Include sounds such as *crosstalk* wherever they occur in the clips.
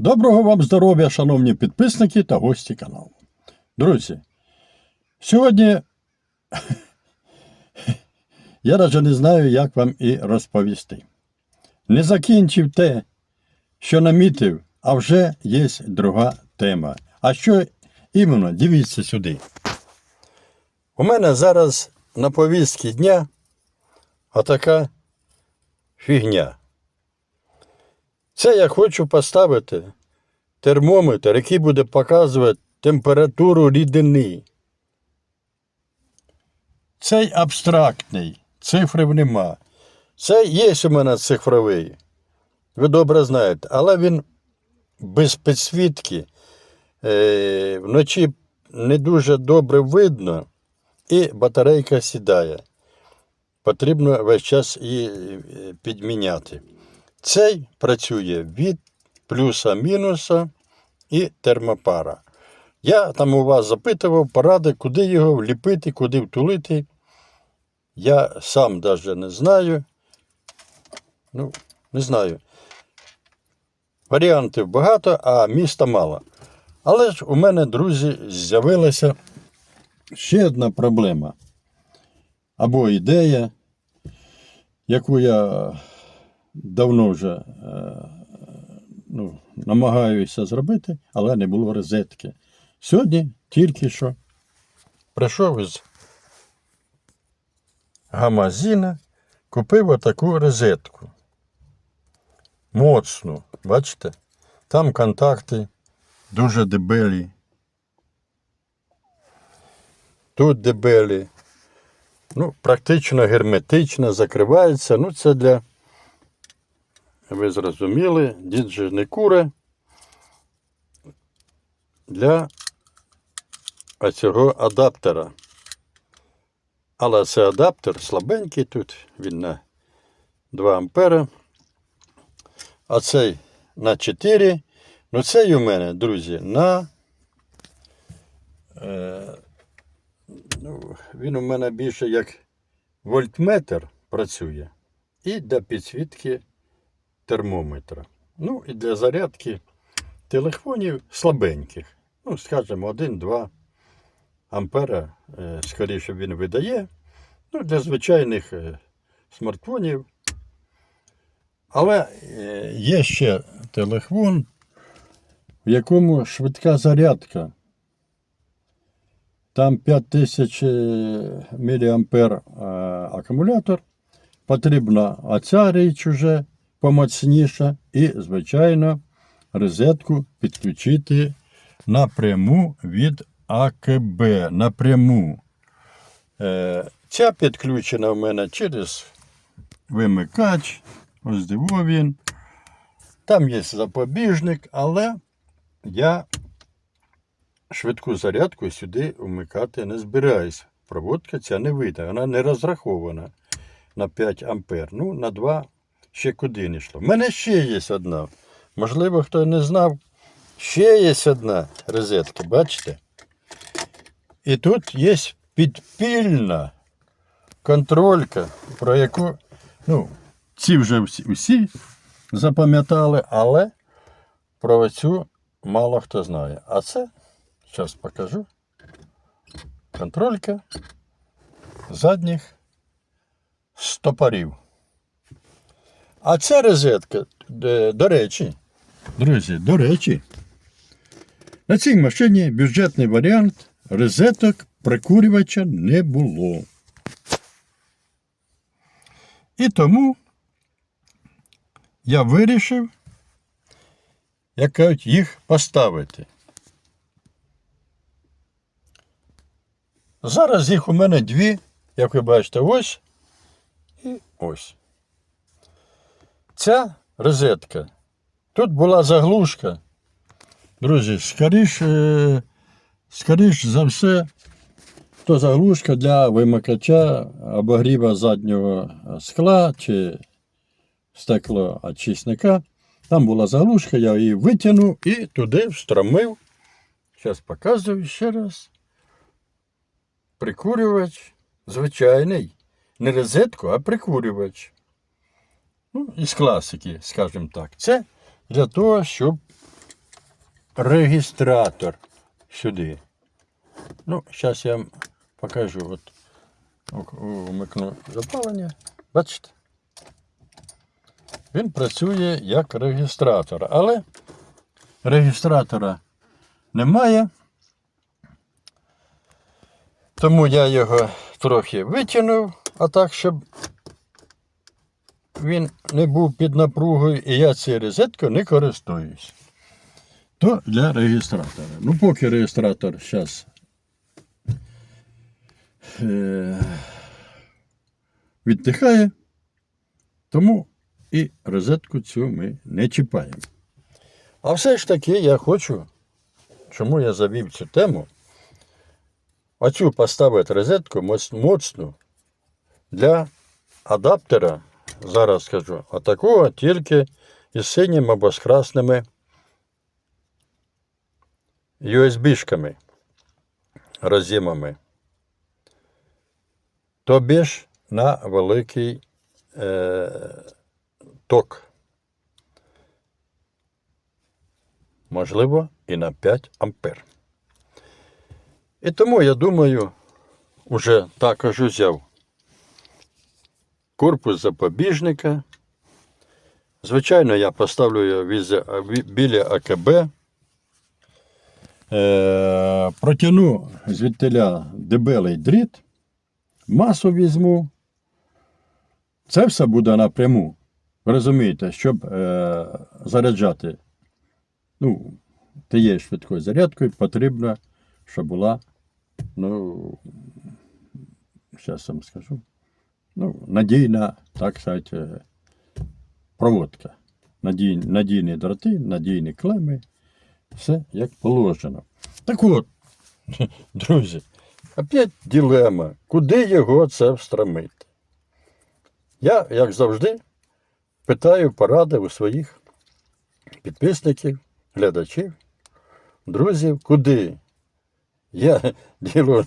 Доброго вам здоров'я, шановні підписники та гості каналу. Друзі, сьогодні *laughs* я навіть не знаю, як вам і розповісти. Не закінчив те, що намітив, а вже є друга тема. А що іменно? Дивіться сюди. У мене зараз на повістці дня отака фігня. Це я хочу поставити термометр, який буде показувати температуру рідини. Цей абстрактний, цифрів нема. Це є у мене цифровий. Ви добре знаєте, але він без підсвітки. Е, вночі не дуже добре видно, і батарейка сідає. Потрібно весь час її е, підміняти. Цей працює від плюса-мінуса і термопара. Я там у вас запитував поради, куди його вліпити, куди втулити. Я сам навіть не знаю. Ну, не знаю. Варіантів багато, а міста мало. Але ж у мене, друзі, з'явилася ще одна проблема. Або ідея, яку я давно вже е, ну, намагаюся зробити, але не було розетки. Сьогодні тільки що прийшов із гамазіна, купив отаку розетку. Моцну, бачите? Там контакти дуже дебелі. Тут дебелі. Ну, практично герметично закривається. Ну, це для ви зрозуміли, дід же не куре для цього адаптера. Але це адаптер слабенький тут, він на 2 ампера. А цей на 4. Ну цей у мене, друзі, на. Е, ну, він у мене більше як вольтметр працює. І для підсвітки термометра. Ну і для зарядки телефонів слабеньких. Ну, скажімо, 1-2 ампера, е, скоріше він видає. Ну, для звичайних е, смартфонів. Але е, є ще телефон, в якому швидка зарядка. Там 5000 мА акумулятор. Потрібна оця річ уже помоцніша. І, звичайно, розетку підключити напряму від АКБ. Напряму. Е, Ця підключена в мене через вимикач. Ось диво він. Там є запобіжник, але я швидку зарядку сюди вмикати не збираюсь. Проводка ця не вийде, вона не розрахована на 5 ампер. Ну, на 2 ще куди не йшло. У мене ще є одна. Можливо, хто не знав. Ще є одна розетка, бачите? І тут є підпільна контролька, про яку, ну, ці вже всі, всі запам'ятали, але про цю мало хто знає. А це, зараз покажу, контролька задніх стопорів. А ця розетка, до речі, друзі, до речі, на цій машині бюджетний варіант розеток прикурювача не було. І тому я вирішив, як кажуть, їх поставити. Зараз їх у мене дві, як ви бачите, ось і ось. Ця розетка. Тут була заглушка. Друзі, скоріш, е, скоріш за все, то заглушка для вимикача обогріва заднього скла чи стеклоочисника. Там була заглушка, я її витягнув і туди встромив. Зараз показую ще раз. Прикурювач звичайний. Не розетку, а прикурювач. Ну, із класики, скажімо так. Це для того, щоб регістратор сюди. Ну, зараз я вам покажу. От у- умикну запалення. Бачите? Він працює як регістратор, але регістратора немає. Тому я його трохи витягнув, а так, щоб він не був під напругою, і я цією розеткою не користуюсь. То для реєстратора. Ну, поки реєстратор зараз е- віддихає, тому і розетку цю ми не чіпаємо. А все ж таки я хочу, чому я завів цю тему, оцю поставити розетку моцну для адаптера, зараз скажу, а такого тільки із синім або з красними USB-шками, роз'ємами. Тобі ж на великий е, ток. Можливо, і на 5 ампер. І тому я думаю, уже також взяв корпус запобіжника. Звичайно, я поставлю його біля АКБ. Е, протягну звідтиля дебелий дріт, масу візьму. Це все буде напряму. Ви розумієте, щоб е, заряджати ну, тією швидкою зарядкою потрібно, щоб була, ну, зараз вам скажу, ну, надійна, так сказати, е, проводка. Надій, надійні дроти, надійні клеми, все як положено. Так от, *laughs* друзі, опять дилема, куди його це встромити? Я, як завжди, питаю поради у своїх підписників, глядачів, друзів, куди? Я діло.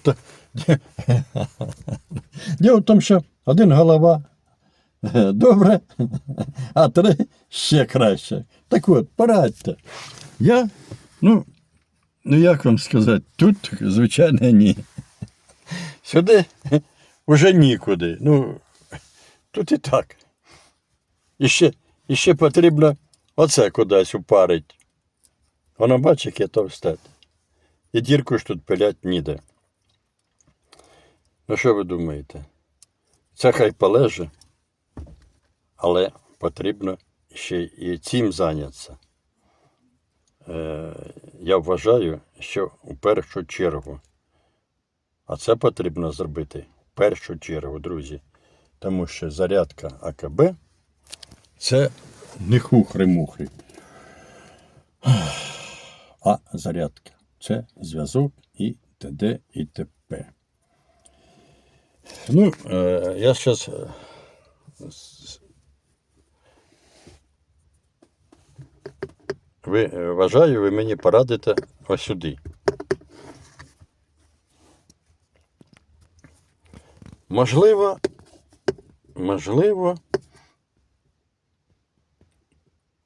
Діло в тому, що один голова добре, а три ще краще. Так от, порадьте. Я, ну, ну як вам сказати, тут, звичайно, ні. Сюди вже нікуди. Ну, тут і так. І ще, і ще потрібно оце кудись упарить. Воно бачить, яке товсте. І дірку ж тут пилять ніде. Ну що ви думаєте? Це хай полеже, але потрібно ще і цим зайнятися. Е, я вважаю, що у першу чергу. А це потрібно зробити в першу чергу, друзі. Тому що зарядка АКБ це не хухри-мухри. А зарядка це зв'язок і т.д. і т.п. Ну, е, я зараз. Ви е, вважаю, ви мені порадите ось сюди. Можливо, можливо,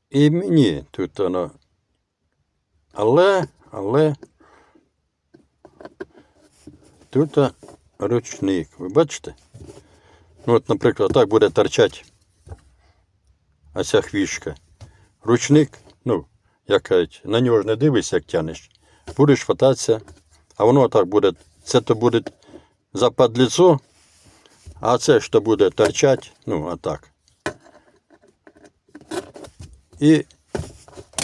і мені тут воно. Але, але тут ручник. Ви бачите? Ну, от, наприклад, так буде торчати оця хвішка. Ручник, ну, як кажуть, на нього ж не дивишся, як тянеш. Будеш хвататися, а воно так буде. Це то буде западліцо, а це що буде торчати, ну, а так. І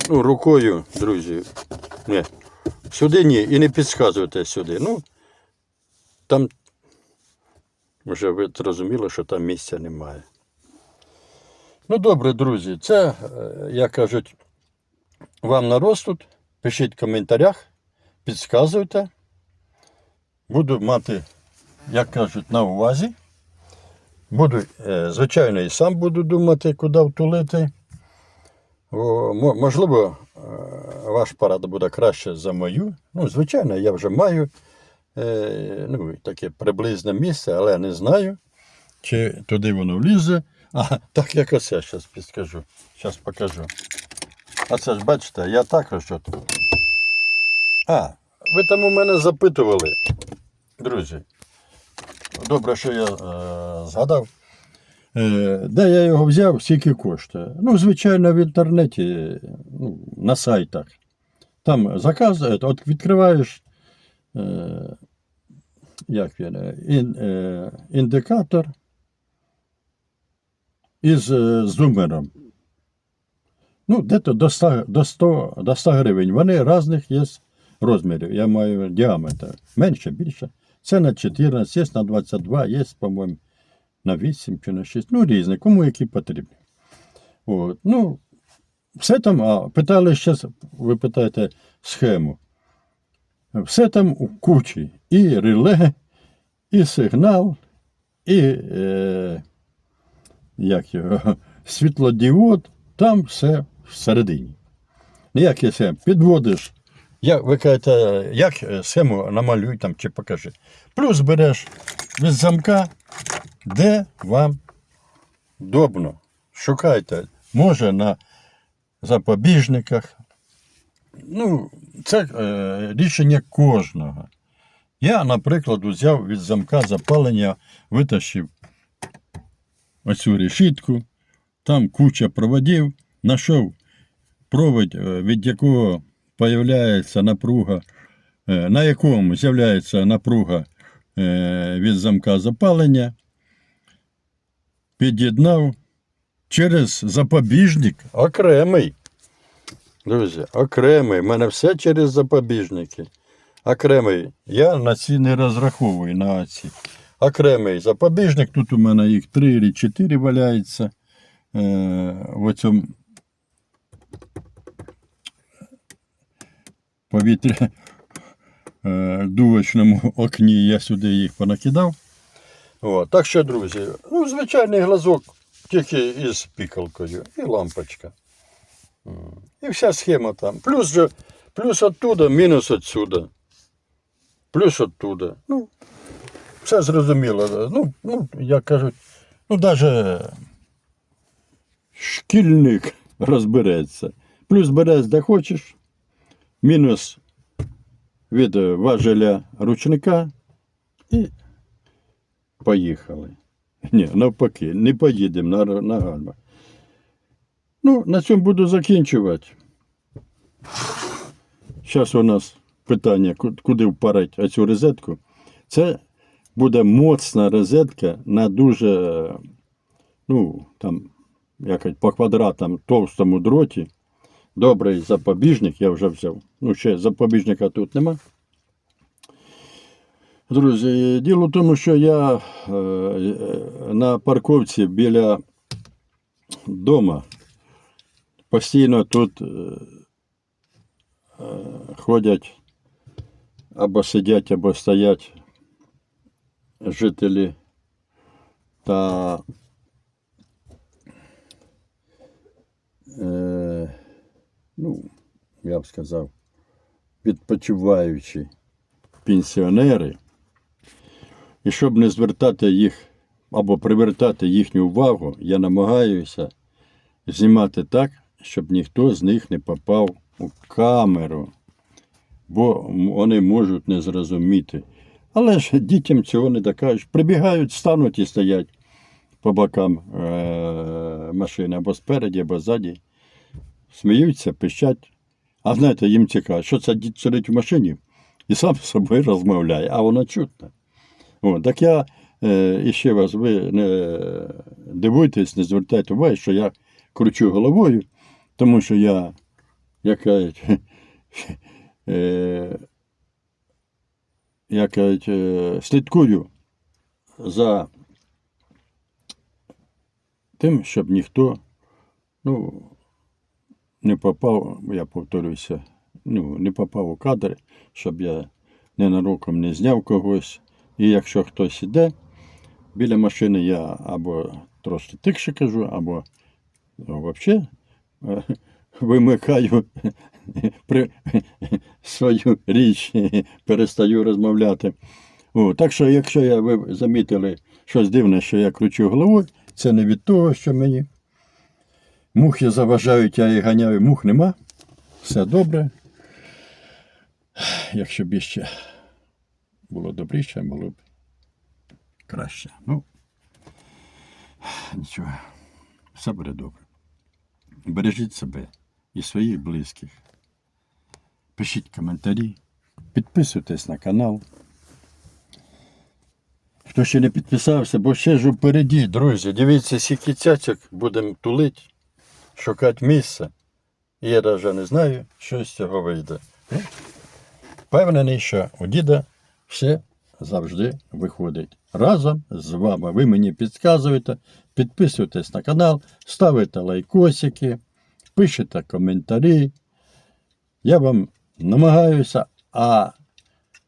ну, рукою, друзі, ні, сюди ні, і не підсказуйте сюди. Ну, там вже ви зрозуміли, що там місця немає. Ну, добре, друзі, це, е, як кажуть, вам на розсуд. Пишіть в коментарях, підсказуйте. Буду мати, як кажуть, на увазі. Буду, е, звичайно, і сам буду думати, куди втулити. Можливо, е, ваш порада буде краще за мою. Ну, звичайно, я вже маю ну, таке приблизне місце, але не знаю, чи туди воно влізе. А, так як оце зараз підскажу. Зараз покажу. А це ж бачите, я також от А, ви там у мене запитували, друзі. Добре, що я е, згадав. Е, де я його взяв, скільки коштує? Ну, звичайно, в інтернеті, ну, на сайтах. Там заказ, е, от відкриваєш е, як він, е, ін, е, індикатор із е, зумером. Ну, де-то до 100, до 100, до 100 гривень. Вони різних є розмірів. Я маю діаметр. Менше, більше. Це на 14, є на 22, є, по-моєму, на 8 чи на 6. Ну, різні, кому які потрібні. От. Ну, все там, а питали ще, ви питаєте схему. Все там у кучі. І реле, і сигнал, і е, як його, *laughs* світлодіод, там все всередині. Ніяке схем. Підводиш. Як, ви кажете, як е, схему намалюй там чи покажи. Плюс береш від замка, де вам удобно. Шукайте. Може на запобіжниках. Ну, це е, рішення кожного. Я, наприклад, взяв від замка запалення, витащив оцю решітку, там куча проводів, знайшов провід, е, від якого появляється напруга, е, на якому з'являється напруга е, від замка запалення, під'єднав через запобіжник окремий. Друзі, окремий. У мене все через запобіжники. Окремий. Я на ці не розраховую на ці. Окремий запобіжник. Тут у мене їх три чи чотири валяється. Е, в цьому повітря е, дувочному окні я сюди їх понакидав. О, так що, друзі, ну, звичайний глазок, тільки із пікалкою і лампочка. М. І вся схема там. Плюс же, плюс оттуда, мінус отсюда. Плюс оттуда. Ну, все зрозуміло. да. Ну, ну як кажуть, ну навіть шкільник розбереться. Плюс береш де хочеш, мінус від е, важеля ручника і поїхали. Ні, навпаки, не поїдемо на, на гальмах. Ну, на цьому буду закінчувати. Зараз у нас питання, куди впарити оцю розетку. Це буде моцна розетка на дуже, ну, там, якось по квадратам товстому дроті. Добрий запобіжник я вже взяв. Ну, ще запобіжника тут нема. Друзі, діло в тому, що я е, е, на парковці біля дома постійно тут е, е, ходять або сидять, або стоять жителі та е, ну, я б сказав, відпочиваючі пенсіонери. І щоб не звертати їх або привертати їхню увагу, я намагаюся знімати так, щоб ніхто з них не попав у камеру, бо вони можуть не зрозуміти. Але ж дітям цього не докажеш. Прибігають, стануть і стоять по бокам е- машини або спереді, або ззаді. Сміються, пищать. А знаєте, їм цікаво, що це дід сидить в машині і сам з собою розмовляє, а воно чутно. О, так я е, і ще раз, ви не дивуйтесь, не звертайте уваги, що я кручу головою, тому що я, як кажуть, *laughs* е, як кажуть, е, слідкую за тим, щоб ніхто ну, не попав, я повторююся, ну, не попав у кадр, щоб я ненароком не зняв когось. І якщо хтось іде, біля машини я або трошки тихше кажу, або ну, взагалі *laughs* вимикаю *laughs* при, *laughs* свою річ, перестаю розмовляти. О, так що, якщо я, ви замітили щось дивне, що я кручу головою, це не від того, що мені мухи заважають, я їх ганяю, мух нема. Все добре. *sighs* якщо б ще було добріше, було б краще. Ну, *sighs* нічого, все буде добре. Бережіть себе і своїх близьких. Пишіть коментарі, підписуйтесь на канал. Хто ще не підписався, бо ще ж впереді, друзі. Дивіться, скільки цяцьок будемо тулити, шукати місце. Я навіть не знаю, що з цього вийде. Впевнений, що у діда все завжди виходить. Разом з вами. Ви мені підказуєте, підписуйтесь на канал, ставите лайкосики, пишете коментарі. Я вам намагаюся, а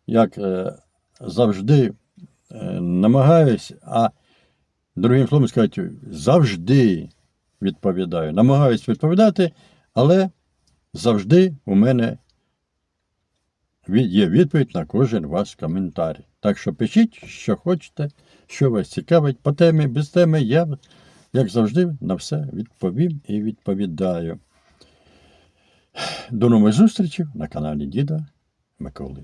як е, завжди е, намагаюсь, а другим словом сказати, завжди відповідаю. Намагаюсь відповідати, але завжди у мене є відповідь на кожен ваш коментар. Так що пишіть, що хочете, що вас цікавить по темі, без теми. Я, як завжди, на все відповім і відповідаю. До нових зустрічей на каналі Діда Миколи.